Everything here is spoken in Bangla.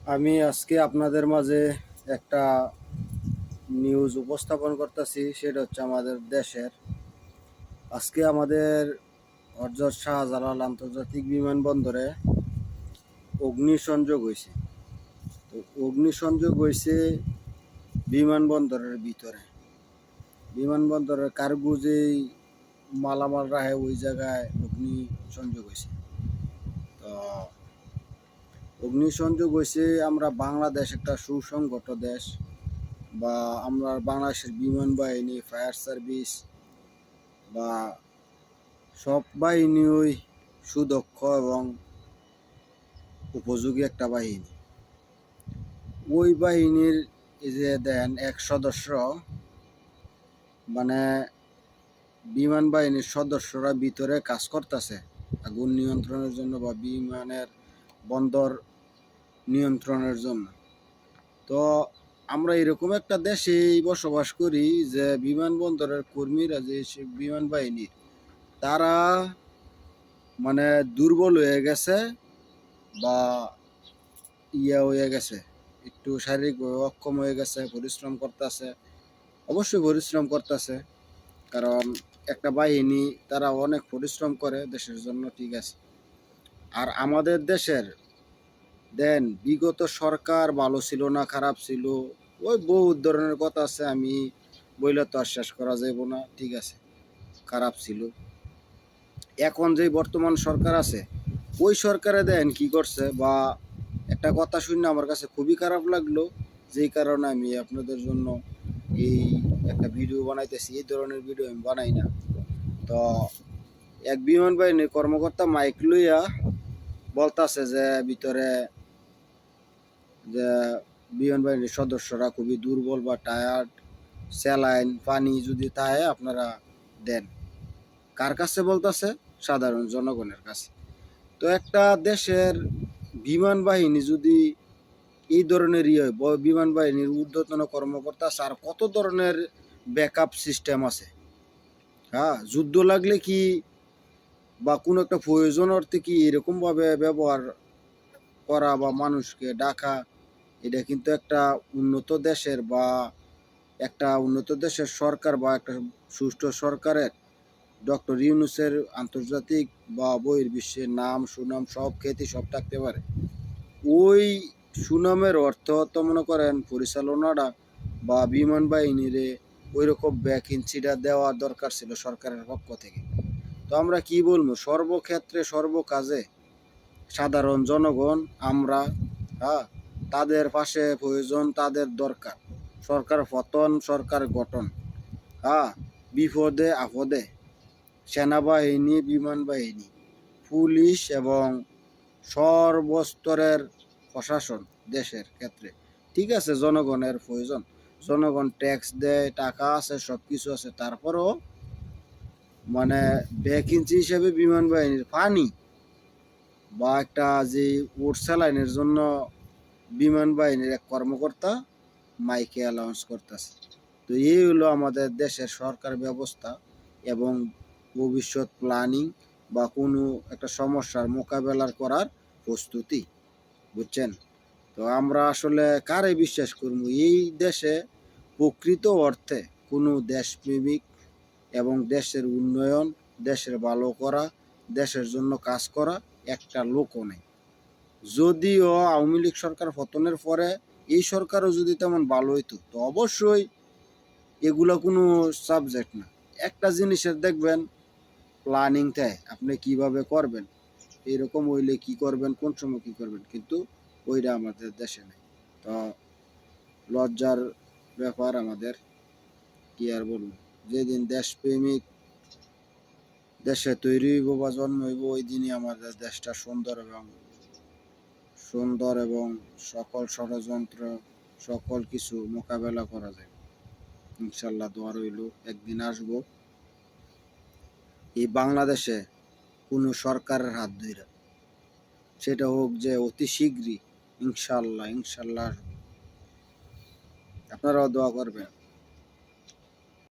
আমি আজকে আপনাদের মাঝে একটা নিউজ উপস্থাপন করতেছি, সেটা হচ্ছে আমাদের দেশের। আজকে আমাদের হরজত শাহজালাল আন্তর্জাতিক বিমানবন্দরে অগ্নিসংযোগ হয়েছে তো অগ্নিসংযোগ হয়েছে বিমানবন্দরের ভিতরে। বিমানবন্দরের কার্গো যেই মালামাল রাহে ওই জায়গায় অগ্নি সংযোগ হয়েছে অগ্নিসংযোগ হয়েছে আমরা বাংলাদেশ একটা সুসংগত দেশ বা আমরা বাংলাদেশের বিমান বাহিনী, ফায়ার সার্ভিস বা সব বাহিনীই সুদক্ষ এবং উপযোগী একটা বাহিনী। ওই বাহিনীর যে দেন এক সদস্য মানে বিমান বাহিনীর সদস্যরা ভিতরে কাজ করতেছে, আগুন নিয়ন্ত্রণের জন্য বা বিমানের বন্দর নিয়ন্ত্রণের জন্য। তো আমরা এরকম একটা দেশেই বসবাস করি যে বিমানবন্দরের কর্মীরা যে বিমান বাহিনীর তারা মানে দুর্বল হয়ে গেছে বা ইয়ে হয়ে গেছে, একটু শারীরিকভাবে অক্ষম হয়ে গেছে, পরিশ্রম করতেছে, অবশ্যই পরিশ্রম করতেছে। কারণ একটা বাহিনী, তারা অনেক পরিশ্রম করে, দেশের জন্য ঠিক আছে। আর আমাদের দেশের দেন বিগত সরকার ভালো ছিল না, খারাপ ছিল, ওই বহুত ধরনের কথা আছে, আমি বইলে তো আর শেষ করা যাব না, ঠিক আছে, খারাপ ছিল। এখন যে বর্তমান সরকার আছে, ওই সরকারে দেন কি করছে, বা একটা কথা শুনে আমার কাছে খুবই খারাপ লাগল, যেই কারণে আমি আপনাদের জন্য এই একটা ভিডিও বানাইতেছি, এই ধরনের ভিডিও আমি বানাই না। তো এক বিমান বাহিনীর কর্মকর্তা মাইক লইয়া বলতাছে যে, ভিতরে যে বিমান বাহিনীর সদস্যরা খুবই দুর্বল বা টায়ার্ড স্যালাইন পানি যদি তাই আপনারা দেন। কার কাছে বলতেছে? সাধারণ জনগণের কাছে। তো একটা দেশের বিমান বাহিনী যদি এই ধরনের ইয়ে বিমান বাহিনীর ঊর্ধ্বতন কর্মকর্তা আর কত ধরনের ব্যাকআপ সিস্টেম আছে? হ্যাঁ যুদ্ধ লাগলে কি বা কোনো একটা প্রয়োজন অর্থে কি এরকমভাবে ব্যবহার করা বা মানুষকে ডাকা এটা কিন্তু একটা উন্নত দেশের বা একটা উন্নত দেশের সরকার বা একটা সুষ্ঠু সরকারের ডক্টর ইউনুসের আন্তর্জাতিক বা বইয়ের বহির্বিশ্বের নাম, সুনাম সব খ্যাতি সব থাকতে পারে। ওই সুনামের অর্থ তো মনে করেন পরিচালনাটা বা বিমান বাহিনীরে ওই রকম ভ্যাকেন্সিটা দেওয়া দরকার ছিল সরকারের পক্ষ থেকে। তো আমরা কি বলব? সর্বক্ষেত্রে সর্বকাজে সাধারণ জনগণ, আমরা হ্যাঁ তাদের পাশে প্রয়োজন তাদের দরকার। সরকার পতন, সরকার গঠন। হ্যাঁ বিপদে, আপদে। সেনাবাহিনী বিমান বাহিনী পুলিশ এবং সর্বস্তরের প্রশাসন দেশের ক্ষেত্রে। ঠিক আছে, জনগণের প্রয়োজন। জনগণ ট্যাক্স দেয়, টাকা আছে সব কিছু আছে। তারপরেও মানে ভ্যাকেন্সি হিসেবে বিমান বাহিনীর পানি বা একটা যে ওট স্যালাইনের জন্য বিমান বাহিনীর এক কর্মকর্তা মাইকে অ্যালাউন্স করতেছে। তো এই হলো আমাদের দেশের সরকার ব্যবস্থা এবং ভবিষ্যৎ প্ল্যানিং বা কোনো একটা সমস্যার মোকাবেলার করার প্রস্তুতি, বুঝছেন? তো আমরা আসলে কারে বিশ্বাস করব? এই দেশে প্রকৃত অর্থে কোনো দেশপ্রেমিক এবং দেশের উন্নয়ন, দেশের ভালো করা, দেশের জন্য কাজ করা একটা লোকও নেই। যদিও আওয়ামী লীগ সরকার পতনের পরে এই সরকারও যদি তেমন ভালো হইতো, তো অবশ্যই এগুলো কোনো সাবজেক্ট না। একটা জিনিসের দেখবেন প্ল্যানিং আপনি কীভাবে করবেন, এরকম হইলে কি করবেন, কোন সময় কি করবেন, কিন্তু ওইটা আমাদের দেশে নেই। তো লজ্জার ব্যাপার আমাদের, কি আর বলব। যেদিন দেশপ্রেমিক দেশে তৈরি হইব বা জন্ম হইব, ওই দিনই আমাদের দেশটা সুন্দর এবং সুন্দর এবং সকল ষড়যন্ত্র, সকল কিছু মোকাবেলা করা যায়। ইনশাল্লাহ দোয়া রইল, একদিন আসব। এই বাংলাদেশে কোনো সরকারের হাত ধরে সেটা হোক যে অতি শীঘ্রই ইনশাল্লাহ ইনশাল্লাহ আসব। আপনারাও দোয়া করবেন।